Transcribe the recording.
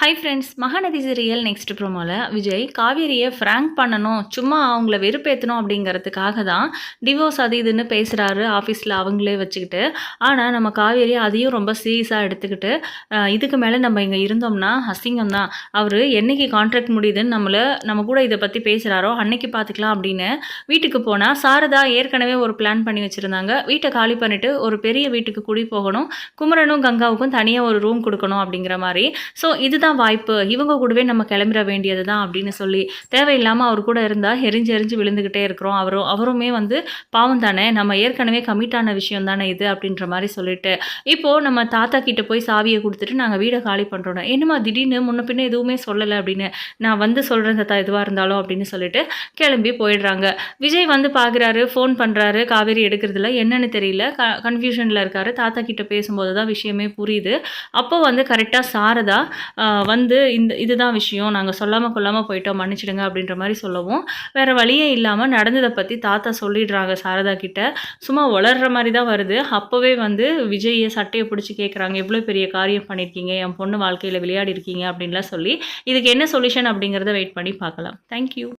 Hi friends Mahanadi serial next ப்ரோமோவில் Vijay காவேரியை Frank பண்ணணும் சும்மா அவங்கள வெறுப்பேற்றணும் அப்படிங்கிறதுக்காக தான் டிவோர்ஸ் அது இதுன்னு பேசுகிறாரு ஆஃபீஸில் அவங்களே வச்சுக்கிட்டு. ஆனால் நம்ம காவேரி அதையும் ரொம்ப சீரியஸாக எடுத்துக்கிட்டு இதுக்கு மேலே நம்ம இங்கே இருந்தோம்னா அசிங்கம் தான். அவர் என்னைக்கு கான்ட்ராக்ட் முடியுதுன்னு நம்மளை நம்ம கூட இதை பற்றி பேசுகிறாரோ அன்னைக்கு பார்த்துக்கலாம் அப்படின்னு வீட்டுக்கு போனால் சாரதா ஏற்கனவே ஒரு பிளான் பண்ணி வச்சுருந்தாங்க. வீட்டை காலி பண்ணிவிட்டு ஒரு பெரிய வீட்டுக்கு குடி போகணும் குமரனும் கங்காவுக்கும் தனியாக ஒரு ரூம் கொடுக்கணும் அப்படிங்கிற மாதிரி. ஸோ இதுதான் வாய்ப்பு. இவங்க கூடவே நம்ம கிளம்பிட வேண்டியது தான் அப்படின்னு சொல்லி தேவையில்லாமல் அவர் கூட இருந்தால் எரிஞ்சு எரிஞ்சு விழுந்துக்கிட்டே இருக்கிறோம். அவரும் அவருமே வந்து பாவம் தானே. நம்ம ஏற்கனவே கமிட்டான விஷயம் தானே இது அப்படின்ற மாதிரி சொல்லிட்டு. இப்போது நம்ம தாத்தா கிட்ட போய் சாவியை கொடுத்துட்டு நாங்கள் வீடை காலி பண்ணுறோம் என்னம்மா திடீர்னு முன்ன பின்ன எதுவுமே சொல்லலை அப்படின்னு. நான் வந்து சொல்கிறேன் தாத்தா எதுவாக இருந்தாலும் அப்படின்னு சொல்லிட்டு கிளம்பி போயிடுறாங்க. விஜய் வந்து பார்க்குறாரு ஃபோன் பண்ணுறாரு காவேரி எடுக்கிறதுல என்னன்னு தெரியல. க கன்ஃபியூஷனில் இருக்காரு. தாத்தா கிட்ட பேசும்போது தான் விஷயமே புரியுது. அப்போ வந்து கரெக்டாக சாரதா வந்து இந்த இதுதான் விஷயம். நாங்கள் சொல்லாமல் கொள்ளாமல் போயிட்டோம் மன்னிச்சிடுங்க அப்படின்ற மாதிரி சொல்லவும். வேறு வழியே இல்லாமல் நடந்ததை பற்றி தாத்தா சொல்லிடுறாங்க சாரதா கிட்ட. சும்மா வளர்ற மாதிரி தான் வருது. அப்போவே வந்து விஜயை சட்டையை பிடிச்சி கேட்குறாங்க எவ்வளோ பெரிய காரியம் பண்ணியிருக்கீங்க என் பொண்ணு வாழ்க்கையில் விளையாடி இருக்கீங்க அப்படின்லாம் சொல்லி இதுக்கு என்ன சொல்யூஷன் அப்படிங்கிறத வெயிட் பண்ணி பார்க்கலாம். தேங்க்யூ